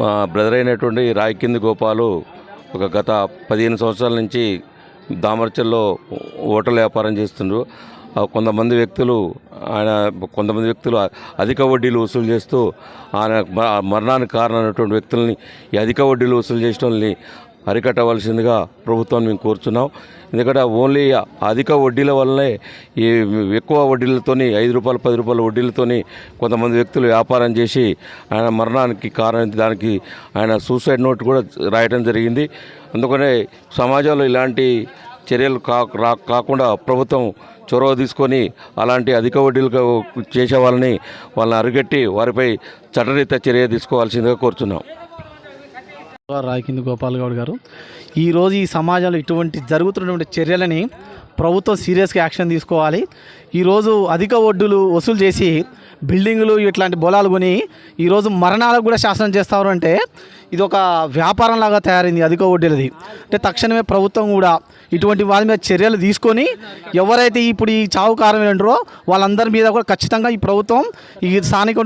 మా బ్రదర్ అయినటువంటి రాయకింది గోపాలు ఒక గత పదిహేను సంవత్సరాల నుంచి దామర్చల్లో ఓటర్ల వ్యాపారం చేస్తుండ్రు. కొంతమంది వ్యక్తులు ఆయన కొంతమంది వ్యక్తులు అధిక వడ్డీలు వసూలు చేస్తూ ఆయన మరణానికి కారణమైనటువంటి వ్యక్తుల్ని ఈ అధిక వడ్డీలు వసూలు చేసిన వాళ్ళని అరికట్టవలసిందిగా ప్రభుత్వాన్ని మేము కోరుచున్నాం. ఎందుకంటే ఓన్లీ అధిక వడ్డీల వల్లనే ఈ ఎక్కువ వడ్డీలతోని ఐదు రూపాయలు పది రూపాయల వడ్డీలతోని కొంతమంది వ్యక్తులు వ్యాపారం చేసి ఆయన మరణానికి కారణం దానికి ఆయన సూసైడ్ నోట్ కూడా రాయడం జరిగింది. అందుకనే సమాజంలో ఇలాంటి చర్యలు కా రా కాకుండా ప్రభుత్వం చొరవ తీసుకొని అలాంటి అధిక వడ్డీలు చేసే వాళ్ళని వాళ్ళని అరిగట్టి వారిపై చట్టరీత చర్య తీసుకోవాల్సిందిగా కోరుచున్నాం. రాయకింది గోపాల్ గౌడ్ గారు. ఈరోజు ఈ సమాజంలో ఇటువంటి జరుగుతున్నటువంటి చర్యలని ప్రభుత్వం సీరియస్గా యాక్షన్ తీసుకోవాలి. ఈరోజు అధిక ఒడ్డులు వసూలు చేసి బిల్డింగులు ఇట్లాంటి బొలాలు కొని ఈరోజు మరణాలకు కూడా శాసనం చేస్తారు అంటే ఇది ఒక వ్యాపారం లాగా తయారైంది అధిక వడ్డీలది. అంటే తక్షణమే ప్రభుత్వం కూడా ఇటువంటి వాళ్ళ మీద చర్యలు తీసుకొని ఎవరైతే ఇప్పుడు ఈ చావు కారణం ఏంటారో వాళ్ళందరి మీద కూడా ఖచ్చితంగా ఈ ప్రభుత్వం ఈ స్థానిక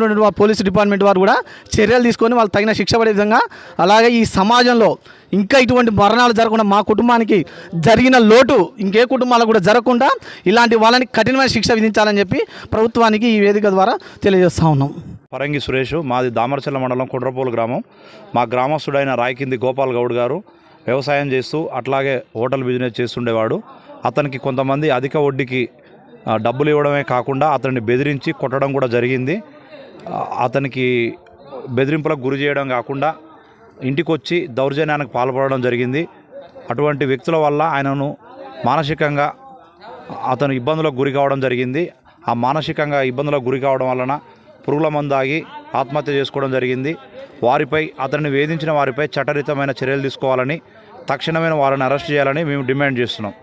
పోలీస్ డిపార్ట్మెంట్ వారు కూడా చర్యలు తీసుకొని వాళ్ళు తగిన శిక్ష పడే విధంగా అలాగే ఈ సమాజంలో ఇంకా ఇటువంటి మరణాలు జరగకుండా మా కుటుంబానికి జరిగిన లోటు ఇంకే కుటుంబాలకు కూడా జరగకుండా ఇలాంటి వాళ్ళని కఠినమైన శిక్ష విధించాలని చెప్పి ప్రభుత్వానికి ఈ వేదిక ద్వారా తెలియజేస్తా ఉన్నాం. పరంగి సురేష్ మాది దామరచల్ల మండలం కుట్రపోలు గ్రామం. మా గ్రామస్తుడైన రాయకింది గోపాల్ గౌడ్ గారు వ్యవసాయం చేస్తూ అట్లాగే హోటల్ బిజినెస్ చేస్తుండేవాడు. అతనికి కొంతమంది అధిక వడ్డీకి డబ్బులు ఇవ్వడమే కాకుండా అతన్ని బెదిరించి కొట్టడం కూడా జరిగింది. అతనికి బెదిరింపులకు గురి చేయడం కాకుండా ఇంటికి వచ్చి దౌర్జన్యానికి పాల్పడడం జరిగింది. అటువంటి వ్యక్తుల వల్ల ఆయనను మానసికంగా అతను ఇబ్బందులకు గురి కావడం జరిగింది. ఆ మానసికంగా ఇబ్బందులకు గురి కావడం వలన పురుగుల మందు ఆగి ఆత్మహత్య చేసుకోవడం జరిగింది. వారిపై అతన్ని వేధించిన వారిపై చట్టరీతమైన చర్యలు తీసుకోవాలని తక్షణమైన వారిని అరెస్ట్ చేయాలని మేము డిమాండ్ చేస్తున్నాం.